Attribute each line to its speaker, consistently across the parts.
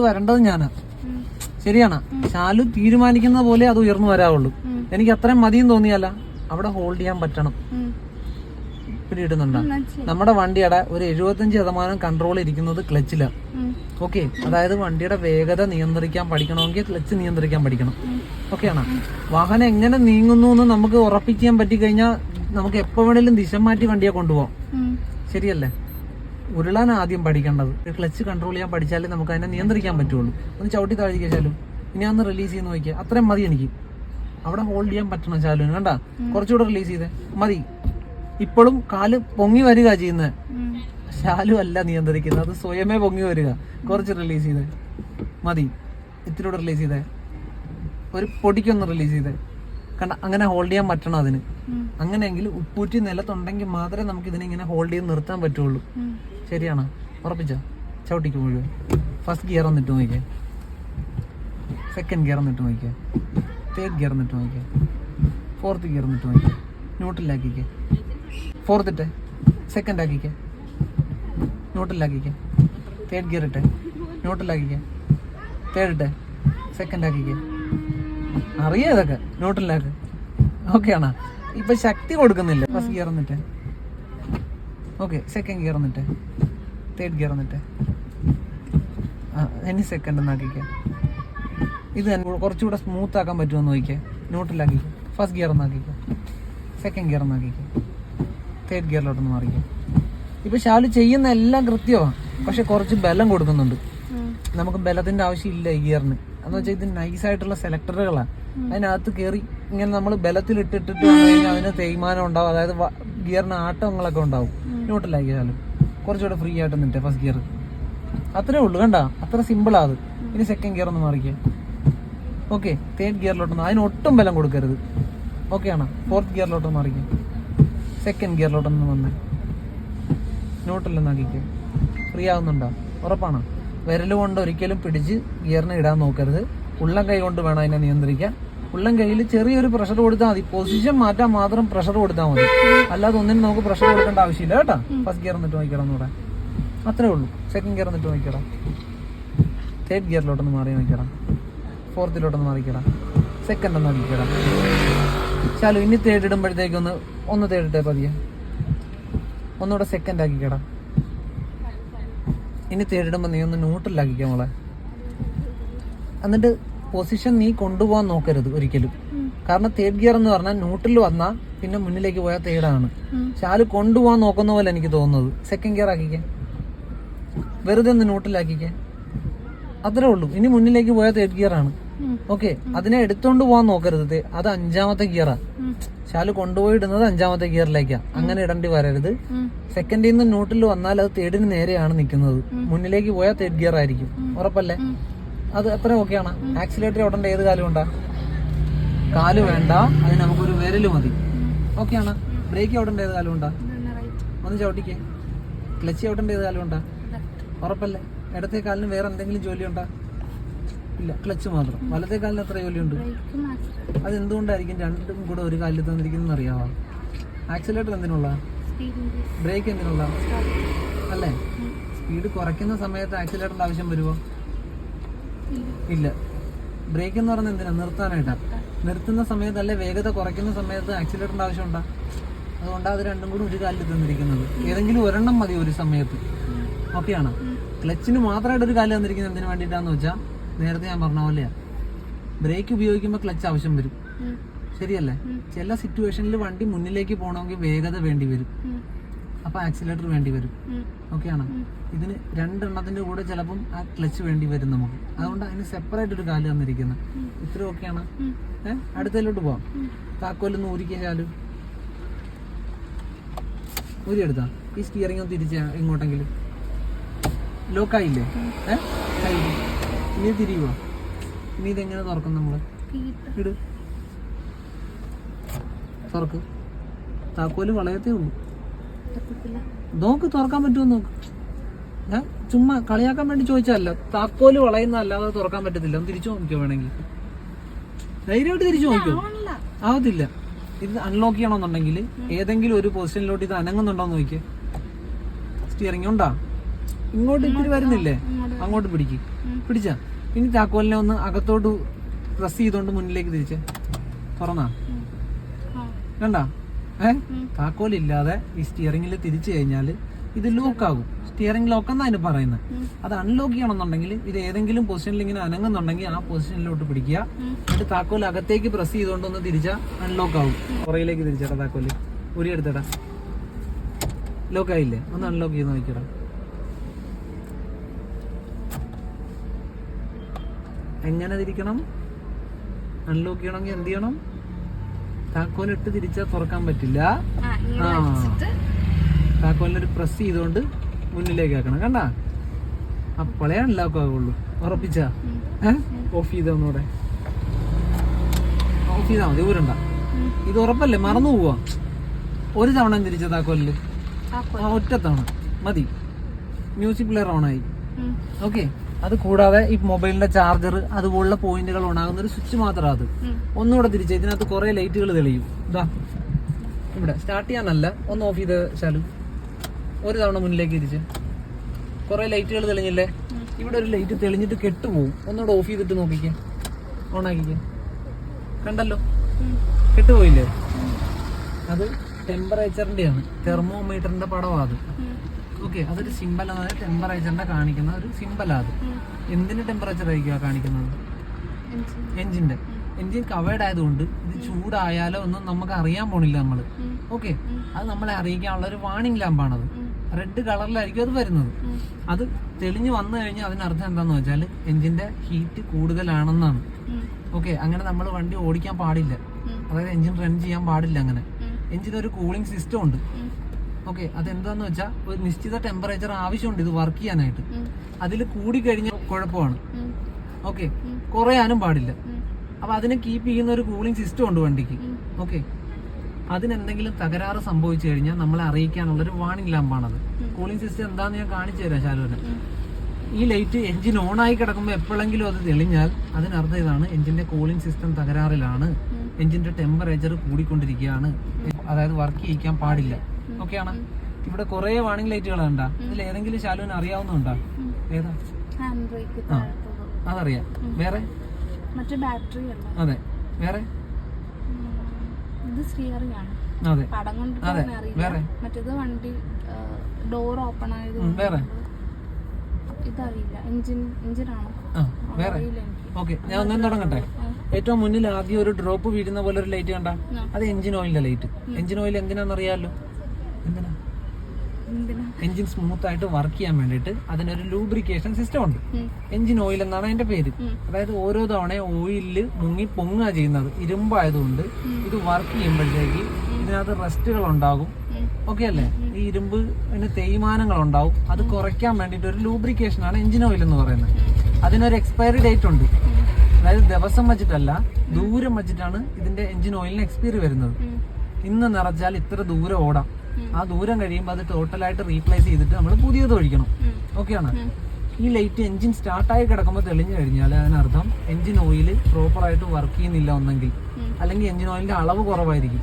Speaker 1: വരേണ്ടത് ഞാനാ. ശരിയാണ്. ശാലു തീരുമാനിക്കുന്ന പോലെ അത് ഉയർന്നു വരാവുള്ളൂ എനിക്ക് അത്രയും മതിയും തോന്നിയല്ല. അവിടെ ഹോൾഡ് ചെയ്യാൻ പറ്റണം. പിടിയിട്ടുന്നുണ്ടോ നമ്മുടെ വണ്ടിയുടെ ഒരു എഴുപത്തഞ്ച് ശതമാനം കൺട്രോൾ ഇരിക്കുന്നത് ക്ലച്ചിലാണ് ഓക്കെ അതായത് വണ്ടിയുടെ വേഗത നിയന്ത്രിക്കാൻ പഠിക്കണമെങ്കിൽ ക്ലച്ച് നിയന്ത്രിക്കാൻ പഠിക്കണം. ഓക്കെയാണോ വാഹനം എങ്ങനെ നീങ്ങുന്നു എന്ന് നമുക്ക് ഉറപ്പിക്കാൻ പറ്റിക്കഴിഞ്ഞാൽ നമുക്ക് എപ്പോ വേണേലും ദിശ മാറ്റി വണ്ടിയെ കൊണ്ടുപോകാം ശരിയല്ലേ? ഉരുളാൻ ആദ്യം പഠിക്കേണ്ടത്. ക്ലച്ച് കൺട്രോൾ ചെയ്യാൻ പഠിച്ചാലേ നമുക്ക് അതിനെ നിയന്ത്രിക്കാൻ പറ്റുള്ളൂ. ഒന്ന് ചവിട്ടി താഴ്ച ശാലു. ഇനി അന്ന് റിലീസ് ചെയ്യുന്ന നോക്കിയാൽ അത്രയും മതി എനിക്ക്. അവിടെ ഹോൾഡ് ചെയ്യാൻ പറ്റണം ശാലുവിന് കണ്ട? കുറച്ചുകൂടെ റിലീസ് ചെയ്തേ. മതി. ഇപ്പോഴും കാൽ പൊങ്ങി വരിക ചെയ്യുന്നത് ശാലു അല്ല നിയന്ത്രിക്കുന്നത്. അത് സ്വയമേ പൊങ്ങി വരിക. കുറച്ച് റിലീസ് ചെയ്തേ. മതി. ഇത്തിരി റിലീസ് ചെയ്തേ. ഒരു പൊടിക്കൊന്ന് റിലീസ് ചെയ്തേ. കണ്ട? അങ്ങനെ ഹോൾഡ് ചെയ്യാൻ പറ്റണം അതിന്. അങ്ങനെയെങ്കിൽ ഉപ്പൂറ്റി നിലത്തുണ്ടെങ്കിൽ മാത്രമേ നമുക്ക് ഇതിനെ ഇങ്ങനെ ഹോൾഡ് ചെയ്ത് നിർത്താൻ പറ്റുള്ളൂ. ശരിയാണോ. ഉറപ്പിച്ചോ? ചവിട്ടിക്ക് മുഴുവൻ? ഫസ്റ്റ് ഗിയർ വന്നിട്ട് നോക്കിയ സെക്കൻഡ് ഗിയർ വന്നിട്ട് നോക്കിയ തേർഡ് ഗിയർ വന്നിട്ട് നോക്കിയ ഫോർത്ത് ഗിയർ വന്നിട്ട് നോക്കിയ ന്യൂട്രലാക്കിക്കേ ഫോർത്ത് ഇട്ടെ. സെക്കൻഡ് ആക്കിക്കേ. ന്യൂട്രലാക്കിക്കേ തേർഡ് ഗിയർ ഇട്ടെ. ന്യൂട്രലാക്കിക്കേ തേർഡ് ഇട്ടെ. സെക്കൻഡ് ആക്കിക്കേ. അറിയാം ഇതൊക്കെ? ന്യൂട്രലാക്ക് ഓക്കെ ആണോ? ഇപ്പൊ ശക്തി കൊടുക്കുന്നില്ല. ഫസ്റ്റ് ഗിയർ എന്നിട്ട്. ഓക്കെ സെക്കൻഡ് ഗിയർ എന്നിട്ട്. തേർഡ് ഗിയർ എന്നിട്ട്. ആ ഇനി സെക്കൻഡ് എന്നാക്കിക്കാം ഇത് തന്നെ കുറച്ചുകൂടെ സ്മൂത്ത് ആക്കാൻ പറ്റുമെന്ന് നോക്കിക്കേ. നോട്ടിലാക്കി ഫസ്റ്റ് ഗിയർ എന്നാക്കിക്കാം സെക്കൻഡ് ഗിയർ എന്നാക്കിക്കാം തേർഡ് ഗിയറിലോട്ടൊന്ന് മാറിക്കാം. ഇപ്പൊ ശാലു ചെയ്യുന്ന എല്ലാം കൃത്യമാണ് പക്ഷെ കുറച്ച് ബലം കൊടുക്കുന്നുണ്ട്. നമുക്ക് ബലത്തിന്റെ ആവശ്യമില്ല ഈ ഗിയറിന് എന്ന് വെച്ചാൽ ഇത് നൈസ് ആയിട്ടുള്ള സെലക്ടറുകളാണ് അതിനകത്ത് കയറി ഇങ്ങനെ നമ്മൾ ബലത്തിൽ ഇട്ടിട്ട് കഴിഞ്ഞാൽ അതിന് തേയ്മാനം ഉണ്ടാവും. അതായത് ഗിയറിന് ആട്ടങ്ങളൊക്കെ ഉണ്ടാവും. ന്യൂട്രലാക്കിയാലും കുറച്ചുകൂടെ ഫ്രീ ആയിട്ട് നിന്നിട്ടെ ഫസ്റ്റ് ഗിയർ അത്രേ ഉള്ളൂ കണ്ട? അത്ര സിമ്പിളാ അത്. ഇനി സെക്കൻഡ് ഗിയർ ഒന്ന് മാറിക്കാം. ഓക്കെ തേർഡ് ഗിയറിലോട്ടൊന്ന് അതിന് ഒട്ടും ബലം കൊടുക്കരുത്. ഓക്കെ ആണോ? ഫോർത്ത് ഗിയറിലോട്ടൊന്ന് മാറിക്കാം. സെക്കൻഡ് ഗിയറിലോട്ടൊന്ന് വന്നേ. ന്യൂട്രലൊന്നാക്കിക്കേ ഫ്രീ ആവുന്നുണ്ടോ? ഉറപ്പാണോ? വിരൽ കൊണ്ട് ഒരിക്കലും പിടിച്ച് ഗിയറിന് ഇടാൻ നോക്കരുത്. ഉള്ളം കൈ കൊണ്ട് വേണം അതിനെ നിയന്ത്രിക്കാൻ. ഉള്ളം കയ്യിൽ ചെറിയൊരു പ്രഷർ കൊടുത്താൽ മതി. പൊസിഷൻ മാറ്റാൻ മാത്രം പ്രഷർ കൊടുത്താൽ മതി. അല്ലാതെ ഒന്നിനും നമുക്ക് പ്രഷർ കൊടുക്കേണ്ട ആവശ്യമില്ല കേട്ടോ. ഫസ്റ്റ് ഗിയർ എന്നിട്ട് നോക്കിക്കണം എന്നൂടെ അത്രേ ഉള്ളൂ. സെക്കൻഡ് ഗിയർ എന്നിട്ട് നോക്കിക്കണം തേർഡ് ഗിയറിലോട്ടൊന്ന് മാറി നോക്കിക്കണം ഫോർത്തിലോട്ടൊന്ന് മാറിക്കണം സെക്കൻഡ് ഒന്ന് നോക്കിക്കണം ചാലു ഇനി തേർഡ് ഇടുമ്പോഴത്തേക്കൊന്ന് ഒന്ന് തേർഡ് ഇട്ടേ പതിയെ. ഒന്നുകൂടെ സെക്കൻഡ് ആക്കിക്കടാ ഇനി തേടിടുമ്പോൾ നീ ഒന്ന് ന്യൂട്രലാക്കിക്കാം മോളെ. എന്നിട്ട് പൊസിഷൻ നീ കൊണ്ടുപോകാൻ നോക്കരുത് ഒരിക്കലും. കാരണം തേഡ് ഗിയർ എന്ന് പറഞ്ഞാൽ ന്യൂട്രൽ വന്നാൽ പിന്നെ മുന്നിലേക്ക് പോയാൽ തേടാണ്. ശാൽ കൊണ്ടുപോകാൻ നോക്കുന്ന പോലെ എനിക്ക് തോന്നുന്നത്. സെക്കൻഡ് ഗിയർ ആക്കിക്കേ. വെറുതെ ഒന്ന് ന്യൂട്രലാക്കിക്കാൻ അത്രേ ഉള്ളൂ. ഇനി മുന്നിലേക്ക് പോയാൽ തേഡ് ഗിയർ ആണ്. ഓക്കെ അതിനെ എടുത്തോണ്ട് പോകാൻ നോക്കരുത്. അത് അഞ്ചാമത്തെ ഗിയറാ ശാൽ കൊണ്ടുപോയി ഇടുന്നത് അഞ്ചാമത്തെ ഗിയറിലേക്കാണ് അങ്ങനെ ഇടേണ്ടി വരരുത്. സെക്കൻഡിൽ നിന്ന് ന്യൂട്രൽ വന്നാൽ അത് തേർഡിന് നേരെയാണ് നിൽക്കുന്നത്. മുന്നിലേക്ക് പോയാൽ തേർഡ് ഗിയർ ആയിരിക്കും. ഉറപ്പല്ലേ? അത് എത്ര ഓക്കെയാണ്. ആക്സിലേറ്റർ ഉടണ്ട ഏത് കാലം ഉണ്ടാ? കാൽ വേണ്ട. അതിന് നമുക്കൊരു വിരൽ മതി. ഓക്കെയാണ്. ബ്രേക്ക് ഓടേണ്ട ഏത് കാലം ഉണ്ടാ? ഒന്ന് ചവിട്ടിക്കേ. ക്ലച്ച് ചവിട്ടേണ്ട ഏത് കാലം ഉണ്ടാ? ഉറപ്പല്ലേ? ഇടത്തെ കാലിന് വേറെ എന്തെങ്കിലും ജോലി ഉണ്ടാ? ഇല്ല ക്ലച്ച് മാത്രം. വലത്തെ കാലിന് എത്ര ജോലിയുണ്ട് അതെന്തുകൊണ്ടായിരിക്കും രണ്ടും കൂടെ ഒരു കാലിൽ തന്നിരിക്കുന്നതെന്ന് അറിയാമോ ആക്സിലേറ്റർ എന്തിനുള്ള? ബ്രേക്ക് എന്തിനുള്ള? അല്ലേ? സ്പീഡ് കുറയ്ക്കുന്ന സമയത്ത് ആക്സിലേറ്ററിന്റെ ആവശ്യം വരുമോ ഇല്ല. ബ്രേക്ക് എന്ന് പറയുന്നത് എന്തിനാ? നിർത്താനായിട്ടാ. നിർത്തുന്ന സമയത്ത് അല്ലെ വേഗത കുറയ്ക്കുന്ന സമയത്ത് ആക്സിലേറ്ററിന്റെ ആവശ്യമുണ്ടാ അതുകൊണ്ടാണ് അത് രണ്ടും കൂടി ഒരു കാലിൽ തന്നിരിക്കുന്നത്. ഏതെങ്കിലും ഒരെണ്ണം മതി ഒരു സമയത്ത്. ഓക്കെയാണ് ക്ലച്ചിന് മാത്രമായിട്ട് ഒരു കാലിൽ തന്നിരിക്കുന്നത് എന്തിനു വേണ്ടിയിട്ടാന്ന് വെച്ചാൽ നേരത്തെ ഞാൻ പറഞ്ഞ പോലെയാ. ബ്രേക്ക് ഉപയോഗിക്കുമ്പോൾ ക്ലച്ച് ആവശ്യം വരും. ശരിയല്ലേ? ചില സിറ്റുവേഷനിൽ വണ്ടി മുന്നിലേക്ക് പോകണമെങ്കിൽ വേഗത വേണ്ടി വരും. അപ്പൊ ആക്സിലേറ്റർ വേണ്ടി വരും. ഓക്കെയാണ് ഇതിന് രണ്ടെണ്ണത്തിന്റെ കൂടെ ചിലപ്പം ആ ക്ലച്ച് വേണ്ടി വരും നമുക്ക്. അതുകൊണ്ട് അതിന് സെപ്പറേറ്റ് ഒരു കാൽ തന്നിരിക്കുന്നത് ഇത്ര ഓക്കെയാണ് ഏഹ് അടുത്തതിലോട്ട് പോവാം. താക്കോലൊന്ന് ഊരിക്കുക ഊരി എടുത്താ ഈ സ്റ്റിയറിംഗ് ഒന്ന് തിരിച്ച ഇങ്ങോട്ടെങ്കിലും. ലോക്കായില്ലേ ഏഹ് ഇനി ഇതെങ്ങനെ തുറക്കും നമ്മൾ? ഇട്. തുറക്ക്. താക്കോൽ വളയത്തേ ഉള്ളൂ. നോക്ക് തുറക്കാൻ പറ്റുമോ നോക്ക്. ഞാൻ ചുമ്മാ കളിയാക്കാൻ വേണ്ടി ചോദിച്ചതല്ല. താക്കോൽ വളയുന്ന അല്ലാതെ തുറക്കാൻ പറ്റത്തില്ല. ഒന്ന് തിരിച്ചു നോക്കിയോ വേണമെങ്കിൽ. ധൈര്യമായിട്ട് തിരിച്ചു നോക്കിയോ ആവത്തില്ല. ഇത് അൺലോക്ക് ചെയ്യണമെന്നുണ്ടെങ്കിൽ ഏതെങ്കിലും ഒരു പൊസിഷനിലോട്ട് ഇത് അനങ്ങുന്നുണ്ടോ എന്ന് നോക്കിയേ സ്റ്റിയറിംഗ് ഉണ്ടാ? ഇങ്ങോട്ട് ഇത്തിരി വരുന്നില്ലേ? അങ്ങോട്ട് പിടിക്ക്. പിടിച്ച. ഇനി താക്കോലിനെ ഒന്ന് അകത്തോട്ട് പ്രസ് ചെയ്തോണ്ട് മുന്നിലേക്ക് തിരിച്ച്. തുറന്നാ? കണ്ട? ഏ. താക്കോലില്ലാതെ ഈ സ്റ്റിയറിംഗിൽ തിരിച്ചു കഴിഞ്ഞാൽ ഇത് ലോക്ക് ആകും. സ്റ്റിയറിംഗ് ലോക്ക് എന്നാ അതിന് പറയുന്നത് അത് അൺലോക്ക് ചെയ്യണമെന്നുണ്ടെങ്കിൽ ഇത് ഏതെങ്കിലും പൊസിഷനിൽ ഇങ്ങനെ അനങ്ങുന്നുണ്ടെങ്കിൽ ആ പൊസിഷനിലോട്ട് പിടിക്കുക. എന്നിട്ട് താക്കോൽ അകത്തേക്ക് പ്രസ് ചെയ്തുകൊണ്ട് ഒന്ന് തിരിച്ചാൽ അൺലോക്ക് ആകും പുറയിലേക്ക് തിരിച്ചേട്ടാ താക്കോൽ. ഉരി എടുത്തടാ. ലോക്ക് ആയില്ലേ? ഒന്ന് അൺലോക്ക് ചെയ്ത് നോക്കിയടാ. എങ്ങനെ തിരിക്കണം അൺലോക്ക് ചെയ്യണമെങ്കിൽ എന്ത് ചെയ്യണം? താക്കോലിട്ട് തിരിച്ചാൽ തുറക്കാൻ പറ്റില്ല.
Speaker 2: ആ
Speaker 1: താക്കോലിനൊരു പ്രസ് ചെയ്തുകൊണ്ട് മുന്നിലേക്ക് ആക്കണം കണ്ട? അപ്പോളേ അൺലോക്ക് ആകുള്ളൂ ഉറപ്പിച്ചാ? ഓഫ് ചെയ്ത ഒന്നുകൂടെ? ഓഫ് ചെയ്താൽ മതി ഊരണ്ട. ഇത് ഉറപ്പല്ലേ? മറന്നു പോവാ. ഒരു തവണ തിരിച്ച താക്കോലിൽ?
Speaker 2: ഒറ്റത്തവണ കൊ-
Speaker 1: ഒറ്റ തവണ. മതി. മ്യൂസിക് പ്ലെയർ ഓൺ ആയി.
Speaker 2: ഓക്കേ
Speaker 1: ഓക്കെ അത് കൂടാതെ ഈ മൊബൈലിന്റെ ചാർജർ അതുപോലുള്ള പോയിന്റുകൾ ഉണ്ടാകുന്ന ഒരു സ്വിച്ച് മാത്രം അത്. ഒന്നുകൂടെ തിരിച്ച് ഇതിനകത്ത് കുറെ ലൈറ്റുകൾ തെളിയും. ഇതാ ഇവിടെ സ്റ്റാർട്ട് ചെയ്യാനല്ല. ഒന്ന് ഓഫ് ചെയ്ത് ശാലു. ഒരു തവണ മുന്നിലേക്ക് തിരിച്ച്. കുറെ ലൈറ്റുകൾ തെളിഞ്ഞില്ലേ. ഇവിടെ ഒരു ലൈറ്റ് തെളിഞ്ഞിട്ട് കെട്ടുപോകും ഒന്നുകൂടെ ഓഫ് ചെയ്തിട്ട് നോക്കിക്കേ. ഓൺ ആക്കിക്കേ. കണ്ടല്ലോ. കെട്ടുപോയില്ലേ? അത് ടെമ്പറേച്ചറിന്റെയാണ് തെർമോമീറ്ററിന്റെ പടമാണ് അത്. ഓക്കെ അതൊരു സിമ്പൽ അതായത് ടെമ്പറേച്ചറിന്റെ കാണിക്കുന്ന ഒരു സിമ്പൽ അത്. എന്തിന്റെ ടെമ്പറേച്ചർ ആയിരിക്കും കാണിക്കുന്നത്. എഞ്ചിന്റെ എഞ്ചിൻ കവേർഡ് ആയതുകൊണ്ട് ഇത് ചൂടായാലോ ഒന്നും നമുക്ക് അറിയാൻ പോണില്ല നമ്മൾ. ഓക്കെ അത് നമ്മളെ അറിയിക്കാനുള്ള ഒരു വാണിംഗ് ലാമ്പാണത്
Speaker 2: അത്.
Speaker 1: റെഡ് കളറിലായിരിക്കും അത് വരുന്നത്. അത് തെളിഞ്ഞു വന്നു കഴിഞ്ഞാൽ അതിനർത്ഥം എന്താന്ന് വെച്ചാൽ എഞ്ചിന്റെ ഹീറ്റ് കൂടുതലാണെന്നാണ്. ഓക്കെ അങ്ങനെ നമ്മൾ വണ്ടി ഓടിക്കാൻ പാടില്ല. അതായത് എഞ്ചിൻ റൺ ചെയ്യാൻ പാടില്ല അങ്ങനെ. എഞ്ചിന് ഒരു കൂളിംഗ് സിസ്റ്റം ഉണ്ട്. ഓക്കെ അതെന്താന്ന് വെച്ചാൽ ഒരു നിശ്ചിത ടെമ്പറേച്ചർ ആവശ്യമുണ്ട് ഇത് വർക്ക് ചെയ്യാനായിട്ട്. അതിൽ കൂടി കഴിഞ്ഞാൽ കുഴപ്പമാണ്. ഓക്കെ കുറയാനും പാടില്ല. അപ്പൊ അതിനെ കീപ്പ് ചെയ്യുന്ന ഒരു കൂളിംഗ് സിസ്റ്റം ഉണ്ട് വണ്ടിക്ക്. ഓക്കെ അതിനെന്തെങ്കിലും തകരാറ് സംഭവിച്ചു കഴിഞ്ഞാൽ നമ്മളെ അറിയിക്കാനുള്ള ഒരു വാണിംഗ് ലാമ്പാണത്
Speaker 2: അത്
Speaker 1: കൂളിംഗ് സിസ്റ്റം എന്താന്ന് ഞാൻ കാണിച്ചു തരാം ശാലുവിന് ഈ ലൈറ്റ് എഞ്ചിൻ ഓൺ ആയി കിടക്കുമ്പോൾ എപ്പോഴെങ്കിലും അത് തെളിഞ്ഞാൽ അതിനർത്ഥം ഇതാണ് എഞ്ചിന്റെ കൂളിംഗ് സിസ്റ്റം തകരാറിലാണ്. എഞ്ചിന്റെ ടെമ്പറേച്ചർ കൂടിക്കൊണ്ടിരിക്കുകയാണ്. അതായത് വർക്ക് ചെയ്യിക്കാൻ പാടില്ല. ഓക്കെയാണ് ഇവിടെ കുറെ വാണിംഗ് ലൈറ്റുകൾ ഉണ്ടാ ഇതിൽ ഏതെങ്കിലും ശാലുവിന് അറിയാവുന്നുണ്ടോ. ഏതാ. അതറിയാം. വേറെ?
Speaker 2: മറ്റേ ബാറ്ററി
Speaker 1: അതെ. വേറെ?
Speaker 2: ഇത് സ്റ്റിയറിംഗ് ആണ്.
Speaker 1: അതെ.
Speaker 2: പടം. അങ്ങനെ
Speaker 1: വേറെ?
Speaker 2: മറ്റേത് വണ്ടി ഡോർ ഓപ്പൺ ആയത്
Speaker 1: വേറെ?
Speaker 2: ഇതറിയില്ല. എഞ്ചിൻ എഞ്ചിനാണോ
Speaker 1: വേറെ? ഓക്കെ. ഞാൻ ഒന്നും തുടങ്ങട്ടെ. ഏറ്റവും മുന്നിൽ ആദ്യം ഒരു ഡ്രോപ്പ് വീഴുന്ന പോലെ ഒരു ലൈറ്റ് കണ്ട? അത് എഞ്ചിൻ ഓയിലിന്റെ ലൈറ്റ് എഞ്ചിൻ ഓയിൽ എന്തിനാണെന്ന് അറിയാമല്ലോ എന്തിനാ
Speaker 2: എന്തിനാ
Speaker 1: എഞ്ചിൻ സ്മൂത്ത് ആയിട്ട് വർക്ക് ചെയ്യാൻ വേണ്ടിയിട്ട് അതിനൊരു ലൂബ്രിക്കേഷൻ സിസ്റ്റം ഉണ്ട്. എഞ്ചിൻ ഓയിൽ എന്നാണ് അതിന്റെ പേര്. അതായത് ഓരോ തവണ ഓയിലിൽ മുങ്ങി പൊങ്ങുക ചെയ്യുന്നത്. ഇരുമ്പായതുകൊണ്ട് ഇത് വർക്ക് ചെയ്യുമ്പോഴത്തേക്ക് ഇതിനകത്ത് റെസ്റ്റുകൾ ഉണ്ടാകും. ഓക്കെ അല്ലേ? ഈ ഇരുമ്പ് ഇരുമ്പിന് തേയ്മാനങ്ങൾ ഉണ്ടാവും അത് കുറയ്ക്കാൻ വേണ്ടിയിട്ട് ഒരു ലൂബ്രിക്കേഷൻ ആണ് എഞ്ചിൻ ഓയിൽ എന്ന് പറയുന്നത്. അതിനൊരു എക്സ്പയറി ഡേറ്റ് ഉണ്ട്. അതായത് ദിവസം വെച്ചിട്ടല്ല ദൂരം വെച്ചിട്ടാണ് ഇതിന്റെ എഞ്ചിൻ ഓയിലിന് എക്സ്പയറി വരുന്നത്. ഇന്ന് നിറച്ചാൽ ഇത്ര ദൂരം ഓടാം. ആ ദൂരം കഴിയുമ്പോൾ അത് ടോട്ടലായിട്ട് റീപ്ലേസ് ചെയ്തിട്ട് നമ്മൾ പുതിയത് ഒഴിക്കണം. ഓക്കെയാണ് ഈ ലൈറ്റ് എഞ്ചിൻ സ്റ്റാർട്ടായി കിടക്കുമ്പോൾ തെളിഞ്ഞു കഴിഞ്ഞാൽ അതിനർത്ഥം എഞ്ചിൻ ഓയിൽ പ്രോപ്പറായിട്ട് വർക്ക് ചെയ്യുന്നില്ല ഒന്നെങ്കിൽ അല്ലെങ്കിൽ എഞ്ചിൻ ഓയിലിന്റെ അളവ് കുറവായിരിക്കും.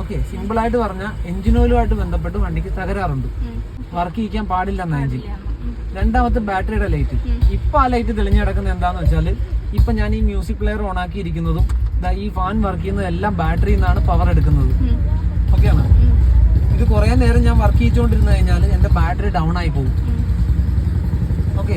Speaker 1: ഓക്കെ സിമ്പിൾ ആയിട്ട് പറഞ്ഞാൽ എഞ്ചിൻ ഓയിലുമായിട്ട് ബന്ധപ്പെട്ട് വണ്ടിക്ക് തകരാറുണ്ട്. വർക്ക് ചെയ്യിക്കാൻ പാടില്ല എന്ന എഞ്ചിൻ. രണ്ടാമത്തെ ബാറ്ററിയുടെ ലൈറ്റ്. ഇപ്പൊ ആ ലൈറ്റ് തെളിഞ്ഞു കിടക്കുന്നത് എന്താന്ന് വെച്ചാൽ ഇപ്പൊ ഞാൻ ഈ മ്യൂസിക് പ്ലെയർ ഓൺ ആക്കിയിരിക്കുന്നതും ദാ ഈ ഫാൻ വർക്ക് ചെയ്യുന്നതും എല്ലാം ബാറ്ററിയിൽ നിന്നാണ് പവർ എടുക്കുന്നത്
Speaker 2: ഓക്കെ
Speaker 1: ഓക്കെയാണ്. ഇത് കുറെ നേരം ഞാൻ വർക്ക് ചെയ്തുകൊണ്ടിരുന്നു കഴിഞ്ഞാൽ എന്റെ ബാറ്ററി ഡൗൺ ആയി പോകും. ഓക്കെ.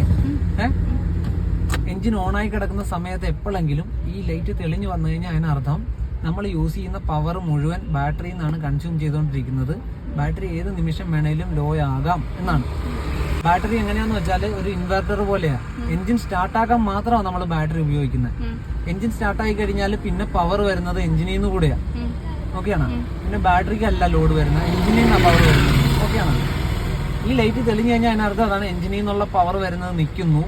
Speaker 1: എഞ്ചിൻ ഓൺ ആയി കിടക്കുന്ന സമയത്ത് എപ്പോഴെങ്കിലും ഈ ലൈറ്റ് തെളിഞ്ഞു വന്നു കഴിഞ്ഞാൽ അതിനർത്ഥം നമ്മൾ യൂസ് ചെയ്യുന്ന പവർ മുഴുവൻ ബാറ്ററിയിൽ നിന്നാണ് കൺസ്യൂം ചെയ്തുകൊണ്ടിരിക്കുന്നത് ബാറ്ററി ഏത് നിമിഷം വേണേലും ലോ ആകാം എന്നാണ്. ബാറ്ററി എങ്ങനെയാന്ന് വെച്ചാൽ ഒരു ഇൻവെർട്ടർ പോലെയാണ് എഞ്ചിൻ സ്റ്റാർട്ടാക്കാൻ മാത്രമാണ് നമ്മൾ ബാറ്ററി ഉപയോഗിക്കുന്നത്. എഞ്ചിൻ സ്റ്റാർട്ടായി കഴിഞ്ഞാൽ പിന്നെ പവർ വരുന്നത് എഞ്ചിനിൽ നിന്ന് കൂടെയാണ്. ഓക്കെയാണ്? പിന്നെ ബാറ്ററിക്ക് അല്ല ലോഡ് വരുന്നത് എഞ്ചിനിൽ നിന്നാണ് പവർ വരുന്നത്. ഓക്കെയാണ്? ഈ ലൈറ്റ് തെളിഞ്ഞു കഴിഞ്ഞാൽ അതിനർത്ഥം അതാണ് എഞ്ചിനിൽ നിന്നുള്ള പവർ വരുന്നത് നിൽക്കുന്നു.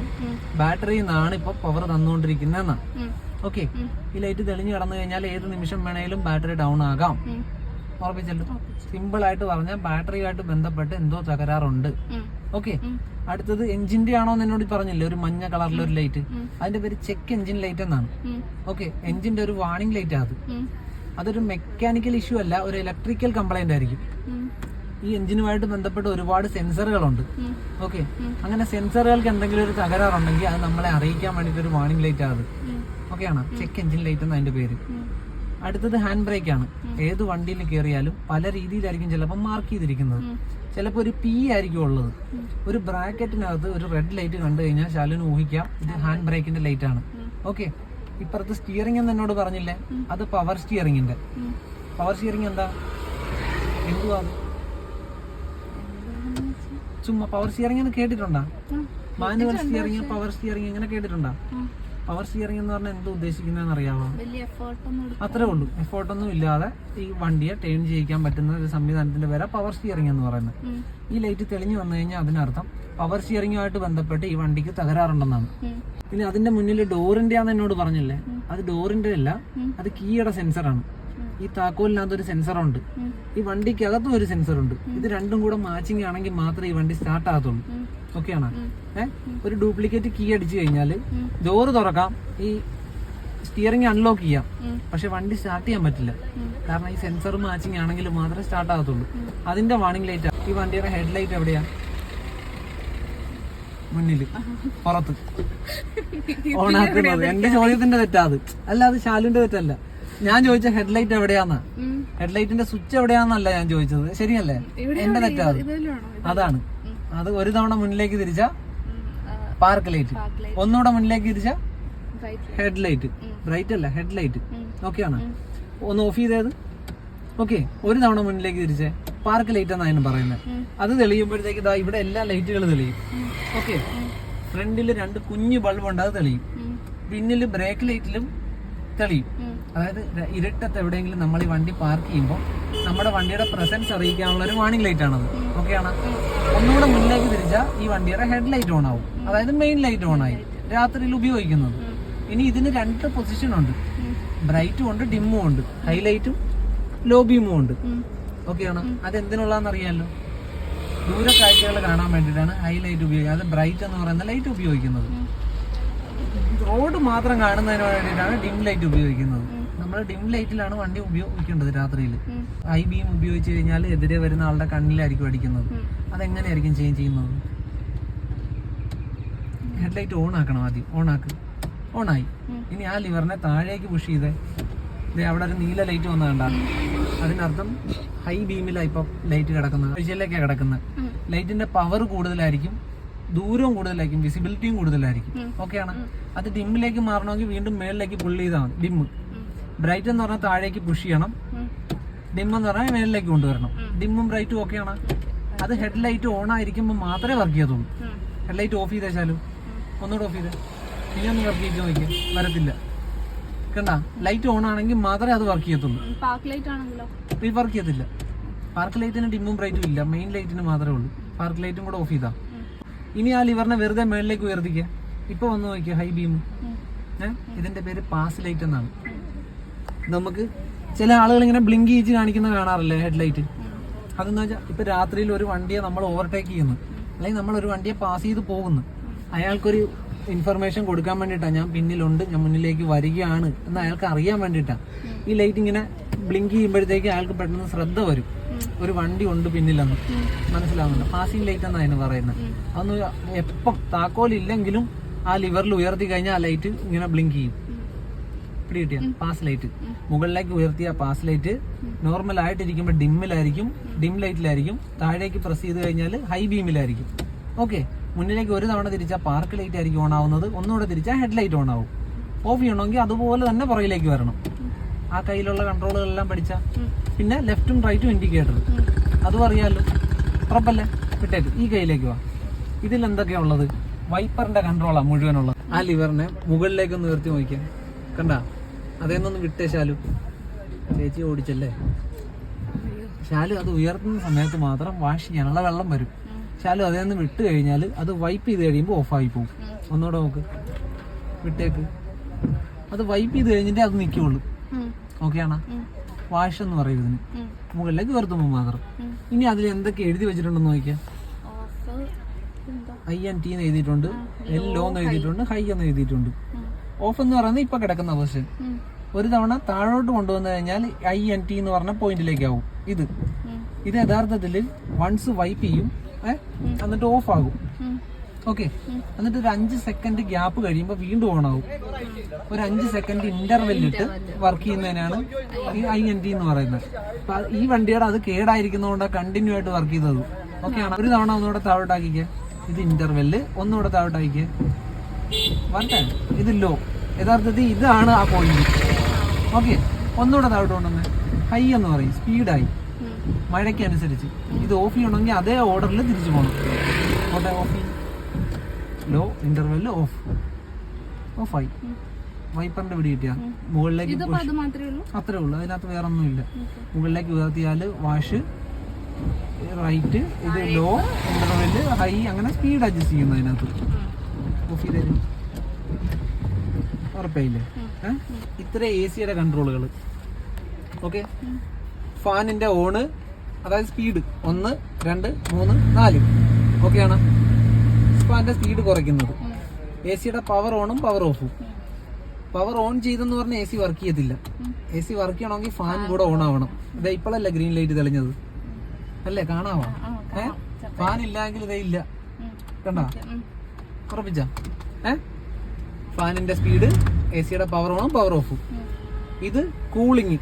Speaker 1: ബാറ്ററിയിൽ നിന്നാണ് ഇപ്പൊ പവർ തന്നുകൊണ്ടിരിക്കുന്നതെന്നാണ്. ഓക്കെ. ഈ ലൈറ്റ് തെളിഞ്ഞു കടന്നു കഴിഞ്ഞാൽ ഏത് നിമിഷം വേണേലും ബാറ്ററി ഡൗൺ ആകാം. ഉറപ്പിച്ചല്ലോ? സിമ്പിൾ ആയിട്ട് പറഞ്ഞാൽ ബാറ്ററിയുമായിട്ട് ബന്ധപ്പെട്ട് എന്തോ തകരാറുണ്ട്. ഓക്കെ. അടുത്തത് എഞ്ചിന്റെ ആണോ എന്ന് എന്നോട് പറഞ്ഞില്ലേ? ഒരു മഞ്ഞ കളറിലെ ഒരു ലൈറ്റ് അതിന്റെ പേര് ചെക്ക് എഞ്ചിൻ ലൈറ്റ് എന്നാണ്. ഓക്കെ. എഞ്ചിന്റെ ഒരു വാണിംഗ് ലൈറ്റ് അത്. അതൊരു മെക്കാനിക്കൽ ഇഷ്യൂ അല്ല ഒരു ഇലക്ട്രിക്കൽ കംപ്ലൈന്റ് ആയിരിക്കും. ഈ എഞ്ചിനുമായിട്ട് ബന്ധപ്പെട്ട് ഒരുപാട് സെൻസറുകളുണ്ട്. ഓക്കെ? അങ്ങനെ സെൻസറുകൾക്ക് എന്തെങ്കിലും ഒരു തകരാറുണ്ടെങ്കിൽ അത് നമ്മളെ അറിയിക്കാൻ വേണ്ടിയിട്ട് ഒരു വാർണിംഗ് ലൈറ്റ് ആണ്. ഓക്കെ ആണ്? ചെക്ക് എഞ്ചിൻ ലൈറ്റ് എന്ന് അതിന്റെ പേര്. അടുത്തത് ഹാൻഡ് ബ്രേക്ക് ആണ്. ഏത് വണ്ടിയിൽ കയറിയാലും പല രീതിയിലായിരിക്കും ചിലപ്പോൾ മാർക്ക് ചെയ്തിരിക്കുന്നത്. ചിലപ്പോൾ ഒരു പി ആയിരിക്കും ഉള്ളത്. ഒരു ബ്രാക്കറ്റിനകത്ത് ഒരു റെഡ് ലൈറ്റ് കണ്ടു കഴിഞ്ഞാൽ ശാലിന് ഊഹിക്കാം ഇത് ഹാൻഡ് ബ്രേക്കിന്റെ ലൈറ്റ് ആണ്. ഓക്കെ? ഇപ്പുറത്ത് സ്റ്റിയറിംഗ് എന്ന് എന്നോട് പറഞ്ഞില്ലേ? അത് പവർ സ്റ്റിയറിംഗിന്റെ പവർ സ്റ്റിയറിംഗ് എന്താ? എന്തുവാ? ചുമ്മാ പവർ സ്റ്റിയറിംഗ് എന്ന് കേട്ടിട്ടുണ്ടോ? മാനുവൽ സ്റ്റിയറിംഗ് പവർ സ്റ്റിയറിംഗ് ഇങ്ങനെ കേട്ടിട്ടുണ്ടോ? പവർ സ്റ്റിയറിംഗ് എന്ന് പറഞ്ഞാൽ എന്താ ഉദ്ദേശിക്കുന്നതെന്ന് അറിയാമോ അത്രേ ഉള്ളൂ. എഫോർട്ടൊന്നും ഇല്ലാതെ ഈ വണ്ടിയെ ടേൺ ചെയ്യിക്കാൻ പറ്റുന്ന ഒരു സംവിധാനത്തിന്റെ പേരാ പവർ സ്റ്റിയറിംഗ് എന്ന് പറയുന്നത്. ഈ ലൈറ്റ് തെളിഞ്ഞു വന്നു കഴിഞ്ഞാൽ അതിനർത്ഥം പവർ സ്റ്റിയറിംഗുമായിട്ട് ബന്ധപ്പെട്ട് ഈ വണ്ടിക്ക് തകരാറുണ്ടെന്നാണ്. പിന്നെ അതിന്റെ മുന്നിൽ ഡോറിന്റെ ആണെന്ന് എന്നോട് പറഞ്ഞില്ലേ? അത് ഡോറിന്റെ അല്ല അത് കീയുടെ സെൻസറാണ് ഈ താക്കോലിനകത്ത് ഒരു സെൻസറുണ്ട്
Speaker 2: ഉണ്ട്.
Speaker 1: ഈ വണ്ടിക്കകത്തും ഒരു സെൻസർ ഉണ്ട്. ഇത് രണ്ടും കൂടെ മാച്ചിങ് ആണെങ്കിൽ മാത്രമേ ഈ വണ്ടി സ്റ്റാർട്ട് ആകത്തുള്ളൂ.
Speaker 2: ഓക്കെ
Speaker 1: ആണോ? ഏഹ് ഒരു ഡ്യൂപ്ലിക്കേറ്റ് കീ അടിച്ചു കഴിഞ്ഞാൽ. ഡോറ് തുറക്കാം. ഈ സ്റ്റിയറിംഗ് അൺലോക്ക് ചെയ്യാം. പക്ഷെ വണ്ടി സ്റ്റാർട്ട് ചെയ്യാൻ പറ്റില്ല. കാരണം ഈ സെൻസർ മാച്ചിങ് ആണെങ്കിൽ മാത്രമേ സ്റ്റാർട്ട് ആകത്തുള്ളൂ. അതിന്റെ വാണിംഗ് ലൈറ്റ് ഈ വണ്ടിയുടെ ഹെഡ് ലൈറ്റ് എവിടെയാ? മുന്നിൽ പുറത്ത്. ഓണാക്കുന്നത്. എന്റെ ചോദ്യത്തിന്റെ തെറ്റാത്. അല്ലാതെ അല്ല അത് ശാലുവിന്റെ തെറ്റല്ല. ഞാൻ ചോദിച്ച ഹെഡ് ലൈറ്റ് എവിടെയാന്നാ?
Speaker 2: ഹെഡ്ലൈറ്റിന്റെ
Speaker 1: ഹെഡ് ലൈറ്റിന്റെ സ്വിച്ച് എവിടെയാന്നല്ല ഞാൻ ചോദിച്ചത്. ശരിയല്ലേ? എന്റെ
Speaker 2: തെറ്റാത്.
Speaker 1: അതാണ്. അത് ഒരു തവണ മുന്നിലേക്ക് തിരിച്ച പാർക്ക് ലൈറ്റ് ഒന്നുകൂടെ മുന്നിലേക്ക് തിരിച്ച
Speaker 2: ഹെഡ്ലൈറ്റ്
Speaker 1: ഹെഡ് ലൈറ്റ് ബ്രൈറ്റ് അല്ല ഹെഡ് ലൈറ്റ്
Speaker 2: ഉം.
Speaker 1: ഓക്കെയാണ് ഒന്ന് ഓഫ് ചെയ്തത് ഓക്കെ ഒരു തവണ മുന്നിലേക്ക് തിരിച്ചേ പാർക്ക് ലൈറ്റ് എന്നാണ് ഞാൻ പറയുന്നത് അത് തെളിയുമ്പോഴത്തേക്ക് ഇതാ ഇവിടെ എല്ലാ ലൈറ്റുകൾ തെളിയും. ഓക്കെ? ഫ്രണ്ടിൽ രണ്ട് കുഞ്ഞു ബൾബ് ഉണ്ട് അത് തെളിയും. പിന്നിൽ ബ്രേക്ക് ലൈറ്റിലും തെളിയും. അതായത് ഇരുട്ടത്ത് എവിടെയെങ്കിലും നമ്മൾ ഈ വണ്ടി പാർക്ക് ചെയ്യുമ്പോൾ നമ്മുടെ വണ്ടിയുടെ പ്രസൻസ് അറിയിക്കാനുള്ള ഒരു വാണിംഗ് ലൈറ്റ് ആണത്. ഓക്കെയാണ് ഒന്നുകൂടെ മുന്നിലേക്ക് തിരിച്ചാൽ ഈ വണ്ടിയുടെ ഹെഡ് ലൈറ്റ് ഓൺ ആവും. അതായത് മെയിൻ ലൈറ്റ് ഓൺ ആയി. രാത്രിയിൽ ഉപയോഗിക്കുന്നത്. ഇനി ഇതിന് രണ്ട് പൊസിഷൻ ഉണ്ട്. ബ്രൈറ്റും ഉണ്ട് ഡിമ്മും ഉണ്ട്. ഹൈലൈറ്റും ലോ ബീമും ഉണ്ട്
Speaker 2: ഓക്കെ
Speaker 1: ഓക്കെയാണ്? അത് എന്തിനുള്ളതെന്ന് അറിയാമല്ലോ ദൂര കാഴ്ചകൾ കാണാൻ വേണ്ടിയിട്ടാണ് ഹൈലൈറ്റ് ഉപയോഗിക്കുന്നത്. അത് ബ്രൈറ്റ് എന്ന് പറയുന്ന ലൈറ്റ് ഉപയോഗിക്കുന്നത്. റോഡ് മാത്രം കാണുന്നതിന് വേണ്ടിയിട്ടാണ് ഡിം ലൈറ്റ് ഉപയോഗിക്കുന്നത്. നമ്മൾ ഡിം ലൈറ്റിലാണ് വണ്ടി ഉപയോഗിക്കേണ്ടത് രാത്രിയിൽ ഹൈ ബീം ഉപയോഗിച്ച് കഴിഞ്ഞാൽ എതിരെ വരുന്ന ആളുടെ കണ്ണിലായിരിക്കും അടിക്കുന്നത്. അതെങ്ങനെയായിരിക്കും ചേഞ്ച് ചെയ്യുന്നത്? ഹെഡ്ലൈറ്റ് ഓൺ ആക്കണം ആദ്യം. ഓൺ ആക്ക്. ഓൺ ആയി. ഇനി ആ ലിവറിനെ താഴേക്ക് പുഷ് ചെയ്തേ. അവിടെ ഒരു നീല ലൈറ്റ് വന്നു കണ്ട? അതിനർത്ഥം ഹൈ ബീമിലാണ് ഇപ്പം ലൈറ്റ് കിടക്കുന്നത്. വിഷയിലേക്കാണ് കിടക്കുന്നത്. ലൈറ്റിന്റെ പവർ കൂടുതലായിരിക്കും ദൂരവും കൂടുതലായിരിക്കും വിസിബിലിറ്റിയും കൂടുതലായിരിക്കും. ഓക്കെയാണ് അത് ഡിമ്മിലേക്ക് മാറണമെങ്കിൽ വീണ്ടും മേളിലേക്ക് പുള്ള് ചെയ്താൽ മതി. ഡിമ്മ് ബ്രൈറ്റ് എന്ന് പറഞ്ഞാൽ താഴേക്ക് പുഷ് ചെയ്യണം.
Speaker 2: ഡിമ്മ്
Speaker 1: ഡിം എന്ന് പറഞ്ഞാൽ മേളിലേക്ക് കൊണ്ടുവരണം. ഡിമ്മും ബ്രൈറ്റും ഓക്കെയാണ് അത് ഹെഡ് ലൈറ്റ് ഓൺ ആയിരിക്കുമ്പോൾ മാത്രമേ വർക്ക് ചെയ്യത്തുള്ളൂ. ഹെഡ് ലൈറ്റ് ഓഫ് ചെയ്തേച്ചാലും ഒന്നുകൂടെ ഓഫ് ചെയ്തേ. ഇനി ഒന്ന് വർക്ക് ചെയ്ത് നോക്കിയാൽ വരത്തില്ല. കണ്ട. ലൈറ്റ് ഓൺ ആണെങ്കിൽ മാത്രമേ അത് വർക്ക് ചെയ്യത്തുള്ളൂ.
Speaker 2: ഉം. പാർക്ക് ലൈറ്റ് ആണെങ്കിലോ?
Speaker 1: ഇത് വർക്ക് ചെയ്യത്തില്ല. പാർക്ക് ലൈറ്റിന് ഡിമ്മും ബ്രൈറ്റും ഇല്ല. മെയിൻ ലൈറ്റിന് മാത്രമേ ഉള്ളൂ. പാർക്ക് ലൈറ്റും കൂടെ ഓഫ് ചെയ്താ. ഇനി ആ ലിവറിനെ വെറുതെ മേളിലേക്ക് ഉയർത്തിക്കുക ഇപ്പൊ വന്ന് നോക്കിയ ഹൈ ബീം ഇതിന്റെ പേര് പാസ് ലൈറ്റ് എന്നാണ്. നമുക്ക് ചില ആളുകൾ ഇങ്ങനെ ബ്ലിങ്ക് ചെയ്ത് കാണിക്കുന്ന കാണാറില്ലേ ഹെഡ് ലൈറ്റ് അതെന്ന് വെച്ചാൽ ഇപ്പൊ രാത്രിയിൽ ഒരു വണ്ടിയെ നമ്മൾ ഓവർടേക്ക് ചെയ്യുന്നു. അല്ലെങ്കിൽ നമ്മൾ ഒരു വണ്ടിയെ പാസ് ചെയ്ത് പോകുന്നു. അയാൾക്കൊരു ഇൻഫർമേഷൻ കൊടുക്കാൻ വേണ്ടിയിട്ടാണ് ഞാൻ പിന്നിലുണ്ട്. ഞാൻ മുന്നിലേക്ക് വരികയാണ് എന്ന് അയാൾക്ക് അറിയാൻ വേണ്ടിയിട്ടാണ് ഈ ലൈറ്റ് ഇങ്ങനെ ബ്ലിങ്ക് ചെയ്യുമ്പോഴത്തേക്ക് അയാൾക്ക് പെട്ടെന്ന് ശ്രദ്ധ വരും. ഒരു വണ്ടി ഉണ്ട് പിന്നിലെന്ന്. മനസ്സിലാവുന്നുണ്ട്? പാസിംഗ് ലൈറ്റ് എന്നാണ് അതിന് പറയുന്നത്. അതൊന്ന് എപ്പം താക്കോലില്ലെങ്കിലും ആ ലിവറിൽ ഉയർത്തി കഴിഞ്ഞാൽ ആ ലൈറ്റ് ഇങ്ങനെ ബ്ലിങ്ക് ചെയ്യും. പിടികിട്ടിയ പാസ് ലൈറ്റ് മുകളിലേക്ക് ഉയർത്തിയ പാസ് ലൈറ്റ് നോർമൽ ആയിട്ടിരിക്കുമ്പോൾ ഡിമ്മിലായിരിക്കും ഡിം ലൈറ്റിലായിരിക്കും താഴേക്ക് പ്രസ് ചെയ്ത് കഴിഞ്ഞാൽ ഹൈ ബീമിലായിരിക്കും ഓക്കെ മുന്നിലേക്ക് ഒരു തവണ തിരിച്ചാൽ പാർക്ക് ലൈറ്റ് ആയിരിക്കും ഓൺ ആവുന്നത്. ഒന്നുകൂടെ തിരിച്ചാൽ ഹെഡ് ലൈറ്റ് ഓൺ ആവും. ഓഫ് ചെയ്യണമെങ്കിൽ അതുപോലെ തന്നെ പുറകിലേക്ക് വരണം. ആ കയ്യിലുള്ള കൺട്രോളുകളെല്ലാം പഠിച്ചാൽ പിന്നെ ലെഫ്റ്റും റൈറ്റും ഇൻഡിക്കേറ്റർ അതും അറിയാമല്ലോ ഉറപ്പല്ലേ? വിട്ടേക്ക്. ഈ കയ്യിലേക്ക് വാ. ഇതിൽ എന്തൊക്കെയാ ഉള്ളത്? വൈപ്പറിന്റെ കൺട്രോളാണ് മുഴുവനുള്ളത്. ആ ലിവറിനെ മുകളിലേക്ക് ഒന്ന് ഉയർത്തി നോക്കിയാൽ കണ്ട? അതേന്നൊന്ന് വിട്ടേ ശാലു. ചേച്ചി ഓടിച്ചല്ലേ? ശാലു അത് ഉയർത്തുന്ന സമയത്ത് മാത്രം വാഷ് ചെയ്യാനുള്ള വെള്ളം വരും. ശാലു നിന്ന് വിട്ട് കഴിഞ്ഞാൽ അത് വൈപ്പ് ചെയ്ത് കഴിയുമ്പോൾ ഓഫായി പോകും. ഒന്നുകൂടെ നോക്ക്. വിട്ടേക്ക്. അത് വൈപ്പ് ചെയ്ത് കഴിഞ്ഞിട്ടേ അത് നിൽക്കുള്ളൂ. ഓക്കെയാണോ. വാഷ് എന്ന് പറയുന്നതിന്. മുകളിലേക്ക് ഉയർത്തുമ്പോൾ മാത്രം. ഇനി അതിൽ എന്തൊക്കെ എഴുതി വെച്ചിട്ടുണ്ടെന്ന് നോക്കിയാൽ ഐ എൻ ടി എന്ന് എഴുതിയിട്ടുണ്ട്. എല്ലോ എന്ന് എഴുതിയിട്ടുണ്ട്. ഹൈ എന്ന് എഴുതിയിട്ടുണ്ട്. ഓഫ് എന്ന് പറയുന്നത് ഇപ്പൊ കിടക്കുന്ന പൊസിഷൻ ഒരു തവണ താഴോട്ട് കൊണ്ടുവന്നു കഴിഞ്ഞാൽ ഐ എൻ ടി എന്ന് പറഞ്ഞ പോയിന്റിലേക്ക് ആവും ഇത്. ഇത് യഥാർത്ഥത്തിൽ വൺസ് വൈപ്പ് ചെയ്യും. എന്നിട്ട് ഓഫ് ആകും. ഓക്കെ എന്നിട്ട് ഒരു അഞ്ച് സെക്കൻഡ് ഗ്യാപ്പ് കഴിയുമ്പോൾ വീണ്ടും ഓൺ ആവും. ഒരു അഞ്ച് സെക്കൻഡ് ഇന്റർവെല്ലിട്ട് വർക്ക് ചെയ്യുന്നതിനാണ് ഈ ഐ എൻ ടി എന്ന് പറയുന്നത്. അപ്പൊ ഈ വണ്ടിയുടെ അത് കേടായിരിക്കുന്നതുകൊണ്ടാണ് കണ്ടിന്യൂ ആയിട്ട് വർക്ക് ചെയ്തത്. ഓക്കെ ആണ്? ഒരു തവണ ഒന്നുകൂടെ താഴോട്ടാക്കിക്കേ ഇത് ഇന്റർവെൽ ഒന്നുകൂടെ വൺ വരട്ടെ ഇത് ലോ യഥാർത്ഥത്തിൽ ഇതാണ് ആ പോയിന്റ് ഓക്കെ ഒന്നുകൂടെ താഴോട്ട് കൊണ്ടുവന്നേ. ഹൈ എന്ന് പറയും. സ്പീഡായി. മഴയ്ക്ക് അനുസരിച്ച്. ഇത് ഓഫ് ചെയ്യണമെങ്കിൽ അതേ ഓർഡറിൽ തിരിച്ചു പോകണം ഓട്ടെ ഓഫ് ലോ ഇന്റർവെൽ ഓഫ് ഓഫായി വൈപ്പറിന്റെ പിടി കിട്ടിയ. മുകളിലേക്ക് അത്രേ ഉള്ളൂ. അതിനകത്ത് വേറെ ഒന്നുമില്ല മുകളിലേക്ക് ഉയർത്തിയാൽ വാഷ് റൈറ്റ് ഇത് ലോ ഇന്റർവെൽ ഹൈ അങ്ങനെ സ്പീഡ് അഡ്ജസ്റ്റ് ചെയ്യുന്നു അതിനകത്ത്. ഓഫ് ചെയ്തേരും. ഉറപ്പായില്ലേ? ഇത്രേ ഇത്ര എ സിയുടെ കൺട്രോളുകൾ ഓക്കെ ഫാനിന്റെ ഓണ് അതായത് സ്പീഡ് ഒന്ന് രണ്ട് മൂന്ന് നാല്. ഓക്കെയാണ് ഫാനിന്റെ സ്പീഡ് കുറയ്ക്കുന്നത്. എ സിയുടെ പവർ ഓണും പവർ ഓഫും പവർ ഓൺ ചെയ്തെന്ന് പറഞ്ഞാൽ എ സി വർക്ക് ചെയ്യത്തില്ല. എ സി വർക്ക് ചെയ്യണമെങ്കിൽ ഫാൻ കൂടെ ഓൺ ആവണം. ഇതാ ഇപ്പോഴല്ല ഗ്രീൻ ലൈറ്റ് തെളിഞ്ഞത്? അല്ലേ? കാണാമോ ഏ? ഫാൻ ഇല്ലെങ്കിൽ ഇതേ ഇല്ല. കണ്ടോ. ഉറപ്പിച്ച? ഏ? ഫാനിന്റെ സ്പീഡ് എ സിയുടെ പവർ ഓണും പവർ ഓഫും. ഇത് കൂളിംഗ്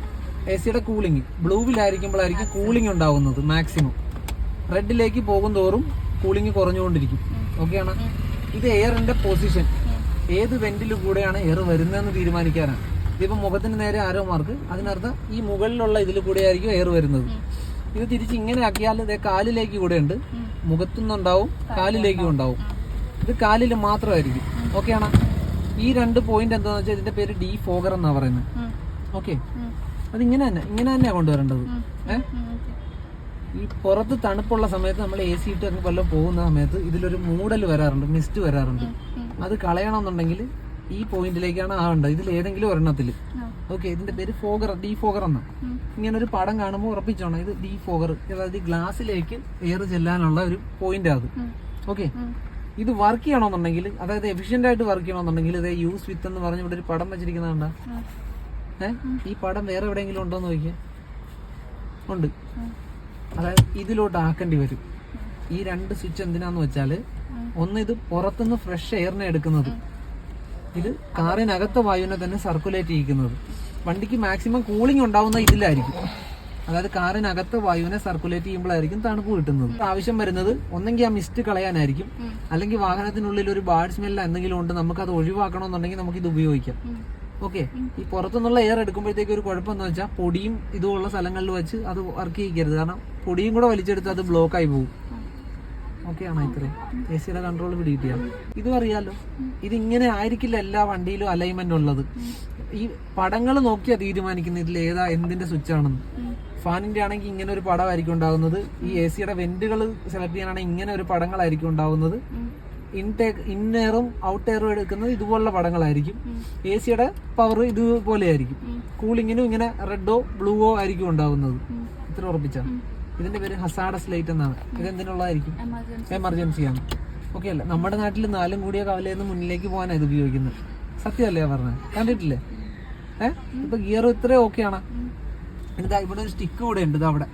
Speaker 1: എ സിയുടെ കൂളിംഗ് ബ്ലൂവിലായിരിക്കുമ്പോഴായിരിക്കും കൂളിംഗ് ഉണ്ടാവുന്നത് മാക്സിമം റെഡിലേക്ക് പോകും തോറും കൂളിംഗ് കുറഞ്ഞുകൊണ്ടിരിക്കും ഓക്കെയാണ് ഇത് എയറിന്റെ പൊസിഷൻ ഏത് വെന്റിൽ കൂടെയാണ് എയർ വരുന്നതെന്ന് തീരുമാനിക്കാനാണ്. ഇതിപ്പോൾ മുഖത്തിന് നേരെ ആരോ മാർക്ക് അതിനർത്ഥം ഈ മുകളിലുള്ള ഇതിൽ കൂടെ ആയിരിക്കും എയർ വരുന്നത് ഇത് തിരിച്ച് ഇങ്ങനെ ആക്കിയാൽ ഇതേ കാലിലേക്ക് കൂടെ ഉണ്ട് മുഖത്തുനിന്നുണ്ടാവും കാലിലേക്കും ഉണ്ടാവും. ഇത് കാലിൽ മാത്രമായിരിക്കും. ഓക്കെയാണ് ഈ രണ്ട് പോയിന്റ് എന്താണെന്ന് വെച്ചാൽ ഇതിന്റെ പേര് ഡി ഫോഗർ എന്നാണ് പറയുന്നത്. ഓക്കെ. അത് ഇങ്ങനെ തന്നെ ഇങ്ങനെ തന്നെയാ കൊണ്ടുവരേണ്ടത്. ഏഹ് ഈ പുറത്ത് തണുപ്പുള്ള സമയത്ത് നമ്മൾ എ സി ഇട്ട് ഒക്കെ വല്ലതും പോകുന്ന സമയത്ത് ഇതിലൊരു മൂടൽ വരാറുണ്ട് മിസ്റ്റ് വരാറുണ്ട്. അത് കളയണമെന്നുണ്ടെങ്കിൽ ഈ പോയിന്റിലേക്കാണ് ആ ഉണ്ടത് ഇതിൽ ഏതെങ്കിലും ഒരെണ്ണത്തിൽ. ഓക്കെ ഇതിന്റെ പേര് ഫോഗർ ഡി ഫോഗർ എന്നാ ഇങ്ങനെ ഒരു പടം കാണുമ്പോൾ ഉറപ്പിച്ചോണം ഇത് ഡി ഫോഗർ അതായത് ഗ്ലാസ്സിലേക്ക് എയർ ചെല്ലാനുള്ള ഒരു പോയിന്റ് അത്. ഓക്കെ ഇത് വർക്ക് ചെയ്യണമെന്നുണ്ടെങ്കിൽ അതായത് എഫിഷ്യന്റ് ആയിട്ട് വർക്ക് ചെയ്യണമെന്നുണ്ടെങ്കിൽ ഇത് യൂസ് വിത്ത് എന്ന് പറഞ്ഞ ഇവിടെ ഒരു പടം വെച്ചിരിക്കുന്നതാണ്ടാ ഈ പടം വേറെ എവിടെയെങ്കിലും ഉണ്ടോ എന്ന് നോക്കിയേ ഉണ്ട്. അതായത് ഇതിലോട്ട് ആക്കേണ്ടി വരും. ഈ രണ്ട് സ്വിച്ച് എന്തിനാന്ന് വെച്ചാൽ ഒന്ന് ഇത് പുറത്തുനിന്ന് ഫ്രഷ് എയറിനെ എടുക്കുന്നത്. ഇത് കാറിനകത്തെ വായുവിനെ തന്നെ സർക്കുലേറ്റ് ചെയ്യിക്കുന്നത്. വണ്ടിക്ക് മാക്സിമം കൂളിംഗ് ഉണ്ടാവുന്ന ഇതിലായിരിക്കും. അതായത് കാറിനകത്തെ വായുവിനെ സർക്കുലേറ്റ് ചെയ്യുമ്പോഴായിരിക്കും തണുപ്പ് കിട്ടുന്നത്. ആവശ്യം വരുന്നത് ഒന്നെങ്കിൽ ആ മിസ്റ്റ് കളയാനായിരിക്കും. അല്ലെങ്കിൽ വാഹനത്തിനുള്ളിൽ ഒരു ബാഡ് സ്മെല്ല എന്തെങ്കിലും ഉണ്ട് നമുക്ക് അത് ഒഴിവാക്കണമെന്നുണ്ടെങ്കിൽ നമുക്ക് ഇത് ഉപയോഗിക്കാം. ഓക്കെ ഈ പുറത്തുനിന്നുള്ള എയർ എടുക്കുമ്പോഴത്തേക്ക് ഒരു കുഴപ്പം എന്ന് വെച്ചാൽ പൊടിയും ഇതുമുള്ള സ്ഥലങ്ങളിൽ വെച്ച് അത് വർക്ക് ചെയ്യിക്കരുത്. കാരണം പൊടിയും കൂടെ വലിച്ചെടുത്ത് അത് ബ്ലോക്ക് ആയി പോകും. ഓക്കെ ആണോ ഇത്രയും എ സിയുടെ കൺട്രോൾ പിടികിട്ടിയ? ഇതും അറിയാലോ? ഇതിങ്ങനെ ആയിരിക്കില്ല എല്ലാ വണ്ടിയിലും അലൈൻമെന്റ് ഉള്ളത്. ഈ പടങ്ങൾ നോക്കിയാ തീരുമാനിക്കുന്ന ഇതിൽ ഏതാ എന്തിന്റെ സ്വിച്ച് ആണെന്ന്. ഫാനിന്റെ ആണെങ്കിൽ ഇങ്ങനെ ഒരു പടമായിരിക്കും ഉണ്ടാകുന്നത്. ഈ എ സിയുടെ വെന്റുകൾ സെലക്ട് ചെയ്യാനാണെങ്കിൽ ഇങ്ങനെ ഒരു പടങ്ങളായിരിക്കും
Speaker 2: ഉണ്ടാകുന്നത്.
Speaker 1: ഇൻടേക്ക് ഇന്നെയറും ഔട്ട് എയറും എടുക്കുന്നത് ഇതുപോലുള്ള പടങ്ങളായിരിക്കും. എ സിയുടെ പവർ ഇതുപോലെ ആയിരിക്കും. കൂളിങ്ങിനും ഇങ്ങനെ റെഡോ ബ്ലൂവോ ആയിരിക്കും ഉണ്ടാവുന്നത്. ഇത്ര ഉറപ്പിച്ചാണ് ഇതിന്റെ പേര് ഹസാഡസ് ലൈറ്റ് എന്നാണ്. ഇത് എന്തിനുള്ളതായിരിക്കും
Speaker 2: എമർജൻസി
Speaker 1: ആണ്. ഓക്കെ അല്ലേ നമ്മുടെ നാട്ടിൽ നാലും കൂടിയ കവലയിൽ മുന്നിലേക്ക് പോകാനാണ് ഇത് ഉപയോഗിക്കുന്നത്. സത്യമല്ലേ പറഞ്ഞത്? കണ്ടിട്ടില്ലേ? ഏഹ് ഇപ്പൊ ഗിയർ ഇത്രയും ഓക്കെ ആണ്. ഇതാ ഇവിടെ ഒരു സ്റ്റിക്ക് കൂടെ ഉണ്ട് ഇത് അവിടെ.